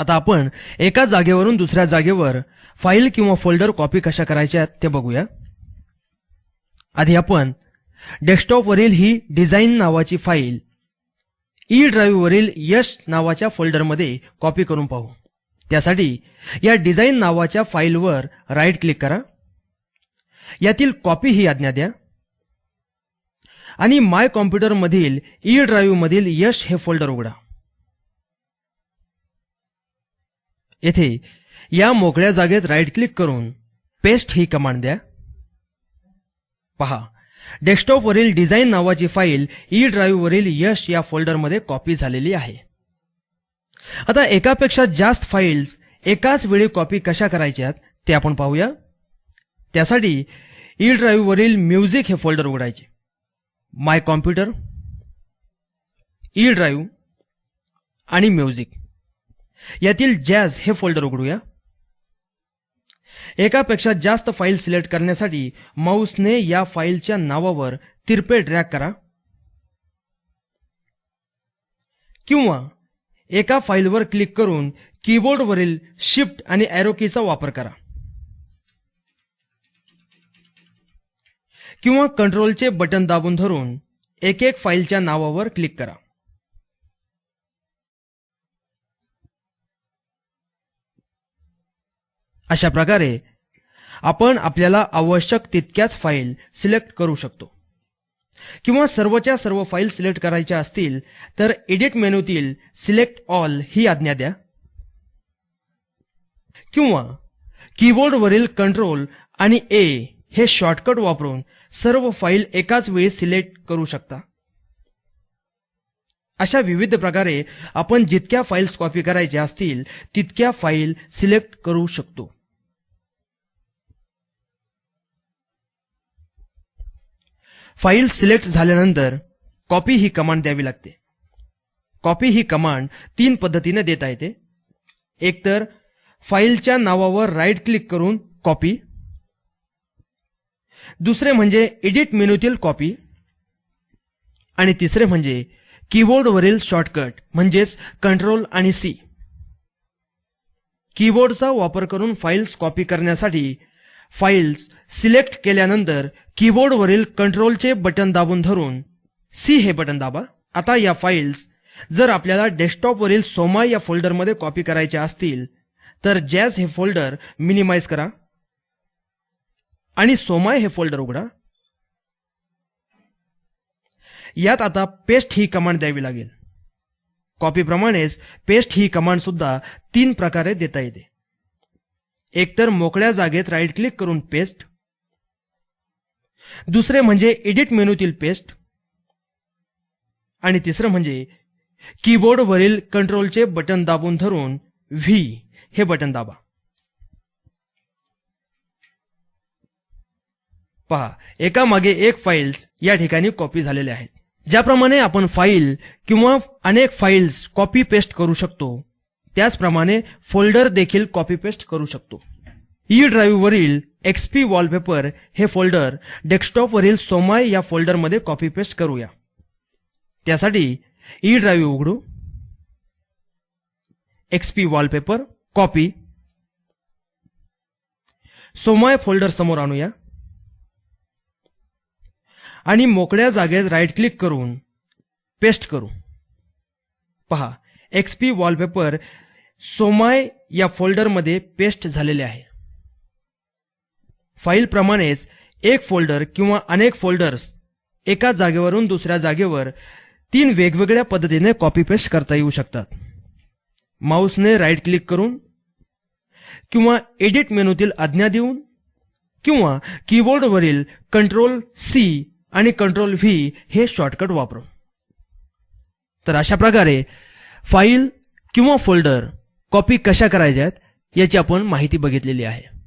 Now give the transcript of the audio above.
आता आपण एका जागेवरून दुसऱ्या जागेवर फाईल किंवा फोल्डर कॉपी कशा करायच्या ते बघूया. आधी आपण डेस्कटॉपवरील ही डिझाईन नावाची फाईल ई ड्राईव्हवरील यश नावाच्या फोल्डरमध्ये कॉपी करून पाहू. त्यासाठी या डिझाईन नावाच्या फाईलवर राईट क्लिक करा. यातील कॉपी ही आज्ञा द्या. आणि माय कॉम्प्युटरमधील ई ड्राईव्हमधील यश हे फोल्डर उघडा. येथे या मोकळ्या जागेत राईट क्लिक करून पेस्ट ही कमांड द्या. पहा डेस्कटॉपवरील डिझाईन नावाची फाईल ई ड्राईव्हवरील यश या फोल्डरमध्ये कॉपी झालेली आहे. आता एकापेक्षा जास्त फाईल्स एकाच वेळी कॉपी कशा करायच्यात ते आपण पाहूया. त्यासाठी ई ड्राईव्हवरील म्युझिक हे फोल्डर उघडायचे. माय कॉम्प्युटर ई ड्राईव्ह आणि म्युझिक यातील जॅझ हे फोल्डर उघडूया. एकापेक्षा जास्त फाईल सिलेक्ट करण्यासाठी माऊसने या फाईलच्या नावावर तिरपे ड्रॅग करा. किंवा एका फाईलवर क्लिक करून कीबोर्डवरील शिफ्ट आणि ॲरोकीचा वापर करा. किंवा कंट्रोलचे बटन दाबून धरून एक एक फाईलच्या नावावर क्लिक करा. अशा प्रकारे आपण आपल्याला आवश्यक तितक्याच फाईल सिलेक्ट करू शकतो. किंवा सर्वच्या सर्व फाईल सिलेक्ट करायच्या असतील तर एडिट मेनूतील सिलेक्ट ऑल ही आज्ञा द्या. किंवा कीबोर्डवरील कंट्रोल आणि ए हे शॉर्टकट वापरून सर्व फाईल एकाच वेळी सिलेक्ट करू शकता. अशा विविध प्रकारे आपण जितक्या फाईल्स कॉपी करायच्या असतील तितक्या फाईल सिलेक्ट करू शकतो. फाईल सिलेक्ट झाल्यानंतर कॉपी ही कमांड द्यावी लागते. कॉपी ही कमांड तीन पद्धतीने देता येते. एकतर फाईलच्या नावावर राईट क्लिक करून कॉपी. दुसरे म्हणजे एडिट मेनूतील कॉपी. आणि तिसरे म्हणजे कीबोर्डवरील शॉर्टकट म्हणजेच कंट्रोल आणि सी. कीबोर्डचा वापर करून फाईल्स कॉपी करण्यासाठी फाईल्स सिलेक्ट केल्यानंतर कीबोर्डवरील कंट्रोलचे बटन दाबून धरून सी हे बटन दाबा. आता या फाईल्स जर आपल्याला डेस्कटॉपवरील सोमा या फोल्डरमध्ये कॉपी करायच्या असतील तर जॅझ हे फोल्डर मिनिमाइज करा आणि सोमाय हे फोल्डर उघडा. यात आता पेस्ट ही कमांड द्यावी लागेल. कॉपीप्रमाणेच पेस्ट ही कमांड सुद्धा तीन प्रकारे देता येते. एकतर मोकळ्या जागेत राईट क्लिक करून पेस्ट दुसरे म्हणजे एडिट मेनूतील पेस्ट आणि तिसरं म्हणजे कीबोर्डवरील कंट्रोलचे बटन दाबून धरून व्ही हे बटन दाबा. पहा एका मागे एक फाईल्स या ठिकाणी कॉपी झालेल्या आहेत. ज्याप्रमाणे आपण फाईल किंवा अनेक फाईल्स कॉपी पेस्ट करू शकतो. त्याचप्रमाणे फोल्डर देखील कॉपी पेस्ट करू शकतो. ई ड्राईव्हवरील एक्सपी वॉलपेपर हे फोल्डर डेस्कटॉपवरील सोमाय या फोल्डरमध्ये कॉपी पेस्ट करूया. त्यासाठी ई ड्राईव्ह उघडू एक्सपी वॉलपेपर कॉपी सोमाय फोल्डर समोर आणूया. आणि मोकळ्या जागेत राईट क्लिक करून पेस्ट करू. पहा एक्सपी वॉलपेपर सोमाय या फोल्डरमध्ये पेस्ट झालेले आहे. फाईलप्रमाणेच एक फोल्डर किंवा अनेक फोल्डर्स एका जागेवरून दुसऱ्या जागेवर तीन वेगवेगळ्या पद्धतीने कॉपी पेस्ट करता येऊ शकतात. माऊसने राईट क्लिक करून किंवा एडिट मेनूतील आज्ञा देऊन किंवा कीबोर्डवरील कंट्रोल सी आणि कंट्रोल व्ही हे शॉर्टकट वापरून. तर अशा प्रकारे फाईल किंवा फोल्डर कॉपी कशा करायच्यात याची आपण माहिती बघितलेली आहे.